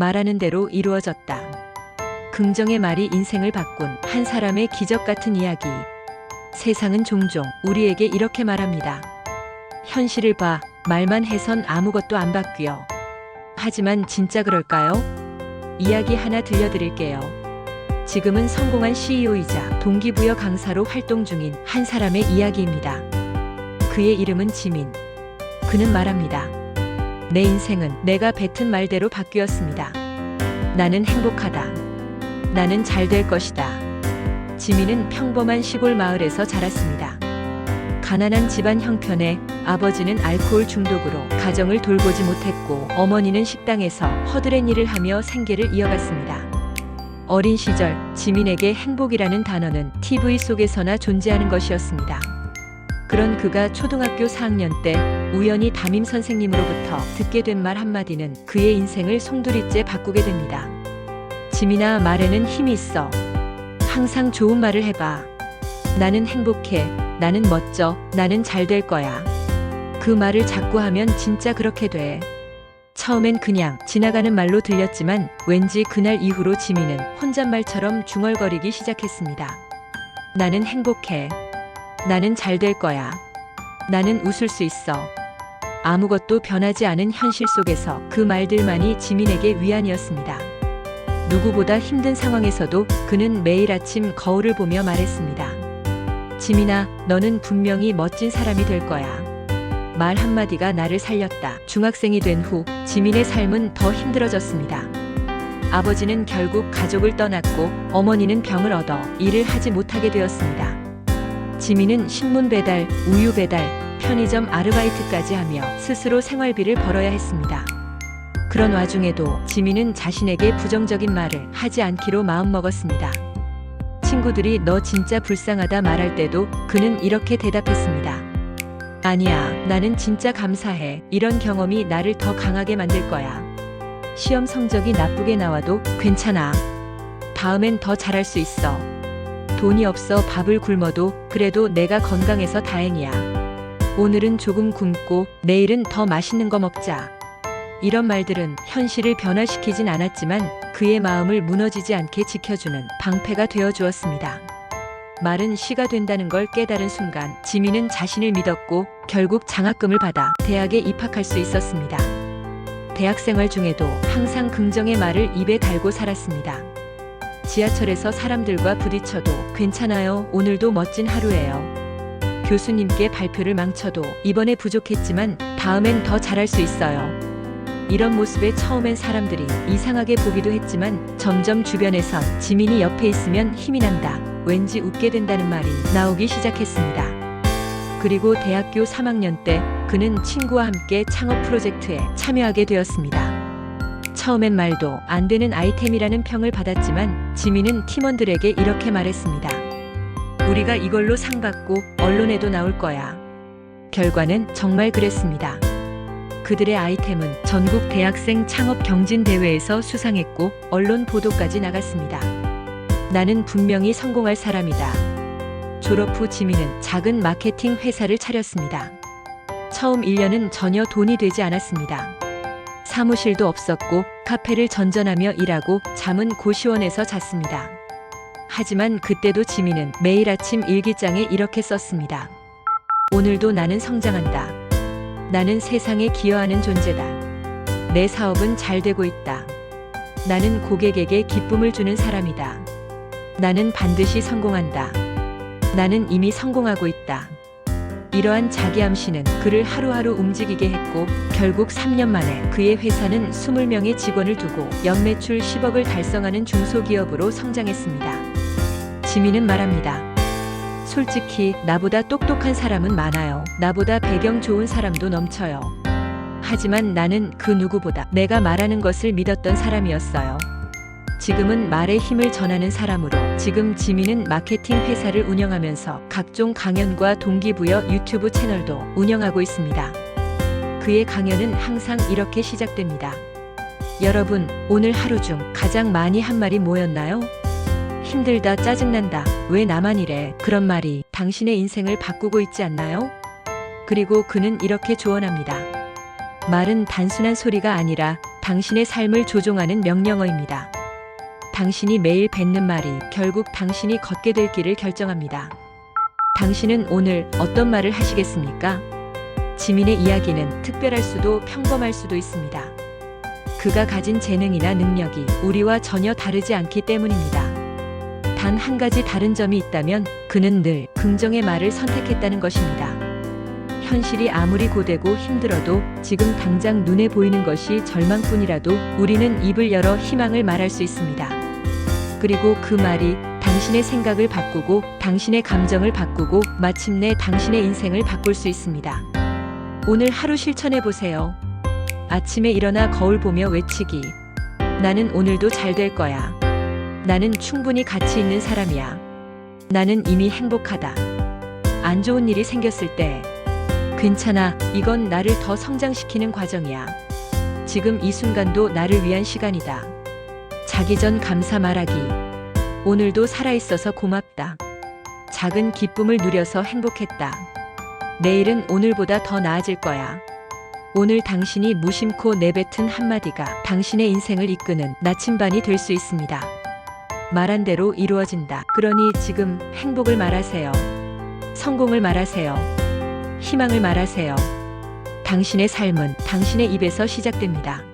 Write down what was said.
말하는 대로 이루어졌다. 긍정의 말이 인생을 바꾼 한 사람의 기적 같은 이야기. 세상은 종종 우리에게 이렇게 말합니다. 현실을 봐, 말만 해선 아무것도 안 바뀌어. 하지만 진짜 그럴까요? 이야기 하나 들려드릴게요. 지금은 성공한 CEO이자 동기부여 강사로 활동 중인 한 사람의 이야기입니다. 그의 이름은 지민. 그는 말합니다. 내 인생은 내가 뱉은 말대로 바뀌었습니다. 나는 행복하다. 나는 잘 될 것이다. 지민은 평범한 시골 마을에서 자랐습니다. 가난한 집안 형편에 아버지는 알코올 중독으로 가정을 돌보지 못했고 어머니는 식당에서 허드렛 일을 하며 생계를 이어갔습니다. 어린 시절 지민에게 행복이라는 단어는 TV 속에서나 존재하는 것이었습니다. 그런 그가 초등학교 4학년 때 우연히 담임 선생님으로부터 듣게 된 말 한마디는 그의 인생을 송두리째 바꾸게 됩니다. 지민아 말에는 힘이 있어. 항상 좋은 말을 해봐. 나는 행복해. 나는 멋져. 나는 잘 될 거야. 그 말을 자꾸 하면 진짜 그렇게 돼. 처음엔 그냥 지나가는 말로 들렸지만 왠지 그날 이후로 지민은 혼잣말처럼 중얼거리기 시작했습니다. 나는 행복해. 나는 잘 될 거야. 나는 웃을 수 있어. 아무것도 변하지 않은 현실 속에서 그 말들만이 지민에게 위안이었습니다. 누구보다 힘든 상황에서도 그는 매일 아침 거울을 보며 말했습니다. 지민아, 너는 분명히 멋진 사람이 될 거야. 말 한마디가 나를 살렸다. 중학생이 된 후 지민의 삶은 더 힘들어졌습니다. 아버지는 결국 가족을 떠났고 어머니는 병을 얻어 일을 하지 못하게 되었습니다. 지민은 신문 배달, 우유 배달, 편의점 아르바이트까지 하며 스스로 생활비를 벌어야 했습니다. 그런 와중에도 지민은 자신에게 부정적인 말을 하지 않기로 마음먹었습니다. 친구들이 너 진짜 불쌍하다 말할 때도 그는 이렇게 대답했습니다. 아니야, 나는 진짜 감사해. 이런 경험이 나를 더 강하게 만들 거야. 시험 성적이 나쁘게 나와도 괜찮아. 다음엔 더 잘할 수 있어. 돈이 없어 밥을 굶어도 그래도 내가 건강해서 다행이야. 오늘은 조금 굶고 내일은 더 맛있는 거 먹자. 이런 말들은 현실을 변화시키진 않았지만 그의 마음을 무너지지 않게 지켜주는 방패가 되어 주었습니다. 말은 시가 된다는 걸 깨달은 순간 지민은 자신을 믿었고 결국 장학금을 받아 대학에 입학할 수 있었습니다. 대학 생활 중에도 항상 긍정의 말을 입에 달고 살았습니다. 지하철에서 사람들과 부딪혀도 괜찮아요. 오늘도 멋진 하루예요. 교수님께 발표를 망쳐도 이번에 부족했지만 다음엔 더 잘할 수 있어요. 이런 모습에 처음엔 사람들이 이상하게 보기도 했지만 점점 주변에선 지민이 옆에 있으면 힘이 난다. 왠지 웃게 된다는 말이 나오기 시작했습니다. 그리고 대학교 3학년 때 그는 친구와 함께 창업 프로젝트에 참여하게 되었습니다. 처음엔 말도 안 되는 아이템이라는 평을 받았지만 지민은 팀원들에게 이렇게 말했습니다. 우리가 이걸로 상 받고 언론에도 나올 거야. 결과는 정말 그랬습니다. 그들의 아이템은 전국 대학생 창업 경진 대회에서 수상했고 언론 보도까지 나갔습니다. 나는 분명히 성공할 사람이다. 졸업 후 지민은 작은 마케팅 회사를 차렸습니다. 처음 1년은 전혀 돈이 되지 않았습니다. 사무실도 없었고 카페를 전전하며 일하고 잠은 고시원에서 잤습니다. 하지만 그때도 지민은 매일 아침 일기장에 이렇게 썼습니다. 오늘도 나는 성장한다. 나는 세상에 기여하는 존재다. 내 사업은 잘 되고 있다. 나는 고객에게 기쁨을 주는 사람이다. 나는 반드시 성공한다. 나는 이미 성공하고 있다. 이러한 자기암시는 그를 하루하루 움직이게 했고 결국 3년 만에 그의 회사는 20명의 직원을 두고 연매출 10억을 달성하는 중소기업으로 성장했습니다. 지민은 말합니다. 솔직히 나보다 똑똑한 사람은 많아요. 나보다 배경 좋은 사람도 넘쳐요. 하지만 나는 그 누구보다 내가 말하는 것을 믿었던 사람이었어요. 지금은 말의 힘을 전하는 사람으로 지금 지민은 마케팅 회사를 운영하면서 각종 강연과 동기부여 유튜브 채널도 운영하고 있습니다. 그의 강연은 항상 이렇게 시작됩니다. 여러분, 오늘 하루 중 가장 많이 한 말이 뭐였나요? 힘들다, 짜증난다, 왜 나만 이래? 그런 말이 당신의 인생을 바꾸고 있지 않나요? 그리고 그는 이렇게 조언합니다. 말은 단순한 소리가 아니라 당신의 삶을 조종하는 명령어입니다. 당신이 매일 뱉는 말이 결국 당신이 걷게 될 길을 결정합니다. 당신은 오늘 어떤 말을 하시겠습니까? 지민의 이야기는 특별할 수도 평범할 수도 있습니다. 그가 가진 재능이나 능력이 우리와 전혀 다르지 않기 때문입니다. 단 한 가지 다른 점이 있다면 그는 늘 긍정의 말을 선택했다는 것입니다. 현실이 아무리 고되고 힘들어도 지금 당장 눈에 보이는 것이 절망뿐이라도 우리는 입을 열어 희망을 말할 수 있습니다. 그리고 그 말이 당신의 생각을 바꾸고 당신의 감정을 바꾸고 마침내 당신의 인생을 바꿀 수 있습니다. 오늘 하루 실천해 보세요. 아침에 일어나 거울 보며 외치기. 나는 오늘도 잘 될 거야. 나는 충분히 가치 있는 사람이야. 나는 이미 행복하다. 안 좋은 일이 생겼을 때, 괜찮아. 이건 나를 더 성장시키는 과정이야. 지금 이 순간도 나를 위한 시간이다. 자기 전 감사 말하기. 오늘도 살아있어서 고맙다. 작은 기쁨을 누려서 행복했다. 내일은 오늘보다 더 나아질 거야. 오늘 당신이 무심코 내뱉은 한마디가 당신의 인생을 이끄는 나침반이 될 수 있습니다. 말한 대로 이루어진다. 그러니 지금 행복을 말하세요. 성공을 말하세요. 희망을 말하세요. 당신의 삶은 당신의 입에서 시작됩니다.